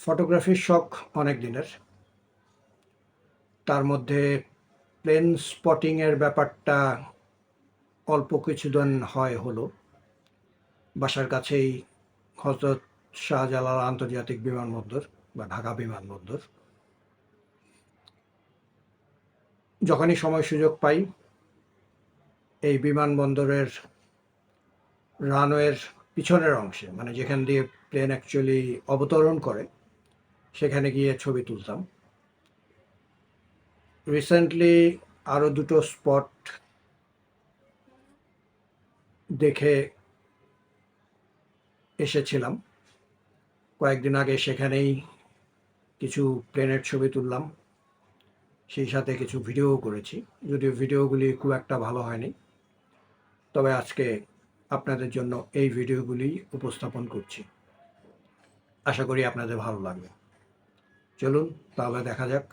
ফটোগ্রাফির শখ অনেক দিনের। তার মধ্যে প্লেন স্পটিংয়ের ব্যাপারটা অল্প কিছুদিন হয় হলো। বাসার কাছেই হজরত শাহজালাল আন্তর্জাতিক বিমানবন্দর বা ঢাকা বিমানবন্দর। যখনই সময় সুযোগ পাই, এই বিমানবন্দরের রানওয়ের পিছনের অংশে মানে যেখান দিয়ে প্লেন অ্যাকচুয়ালি অবতরণ করে সেখানে গিয়ে ছবি তুলতাম। রিসেন্টলি আরও দুটো স্পট দেখে এসেছিলাম। কয়েকদিন আগে সেখানেই কিছু প্লেনের ছবি তুললাম। সেই সাথে কিছু ভিডিও করেছি। যদিও ভিডিওগুলি খুব একটা ভালো হয়নি। তবে আজকে আপনাদের জন্য এই ভিডিওগুলি উপস্থাপন করছি। আশা করি আপনাদের ভালো লাগবে। চলুন তাহলে দেখা যাক